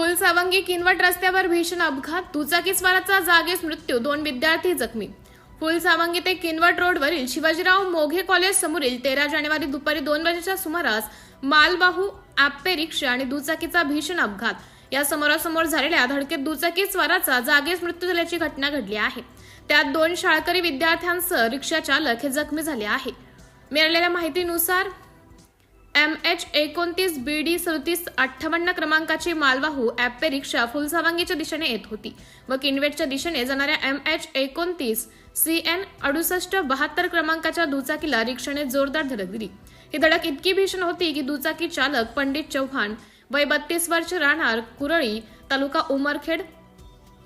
फुलसावंगी किनवट रस्त्यावर भीषण अपघात दुचाकीस्वाराचा जागीच मृत्यू दोन विद्यार्थी जखमी. फुल सावंगी ते किनवट रोडवरील शिवाजीराव मोघे कॉलेज समोरील तेरा जानेवारी दुपारी दोन वाजेच्या सुमारास मालवाहू आप्पे रिक्षा आणि दुचाकीचा भीषण अपघात. या समोरासमोर झालेल्या धडकेत दुचाकी स्वाराचा जागीच मृत्यू झाल्याची घटना घडली आहे. त्यात दोन शाळकरी विद्यार्थ्यांसह रिक्षा चालक हे जखमी झाले आहे. मिळालेल्या माहितीनुसार एम एच एकोणतीस बी डी सदतीस अठ्ठावन्न क्रमांकाची मालवाहू ॲप्पे रिक्षा फुलसावंगीच्या दिशेने येत होती. व किनवेटच्या दिशेने जाणाऱ्या एम एच एकोणतीस सी एन अडुसष्ट बहात्तर क्रमांकाच्या दुचाकीला रिक्षाने जोरदार धडक दिली. ही धडक इतकी भीषण होती की दुचाकी चालक पंडित चव्हाण वय बत्तीस वर्ष राहणार कुरळी तालुका उमरखेड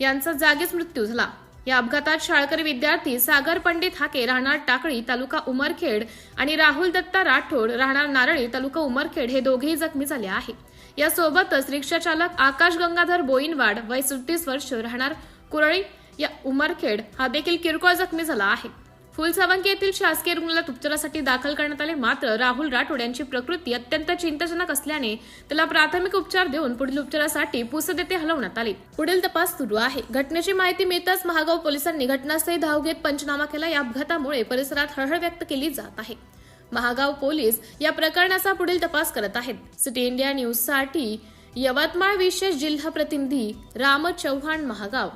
यांचा जागीच मृत्यू झाला. या अपघातात शाळकरी विद्यार्थी सागर पंडित हाके राहणार टाकळी तालुका उमरखेड आणि राहुल दत्ता राठोड राहणार नारळी तालुका उमरखेड हे दोघेही जखमी झाले आहे. यासोबतच रिक्षाचालक आकाश गंगाधर बोईनवाड वय सुतीस वर्ष राहणार कुरळी या उमरखेड हा देखील किरकोळ जखमी झाला आहे. फुलसावंगी येथील शासकीय रुग्णालयात उपचारासाठी दाखल करण्यात आले. मात्र राहुल राठोड यांची प्रकृती अत्यंत चिंताजनक असल्याने त्याला प्राथमिक उपचार देऊन पुढील उपचारासाठी पुसद येथे हलवण्यात आले. पुढील तपास सुरू आहे. घटनेची माहिती मिळताच महागाव पोलिसांनी घटनास्थळी धाव घेत पंचनामा केला. या अपघातामुळे परिसरात हळहळ व्यक्त केली जात आहे. महागाव पोलीस या प्रकरणाचा पुढील तपास करत आहेत. सिटी इंडिया न्यूजसाठी यवतमाळ विशेष जिल्हा प्रतिनिधी राम चव्हाण महागाव.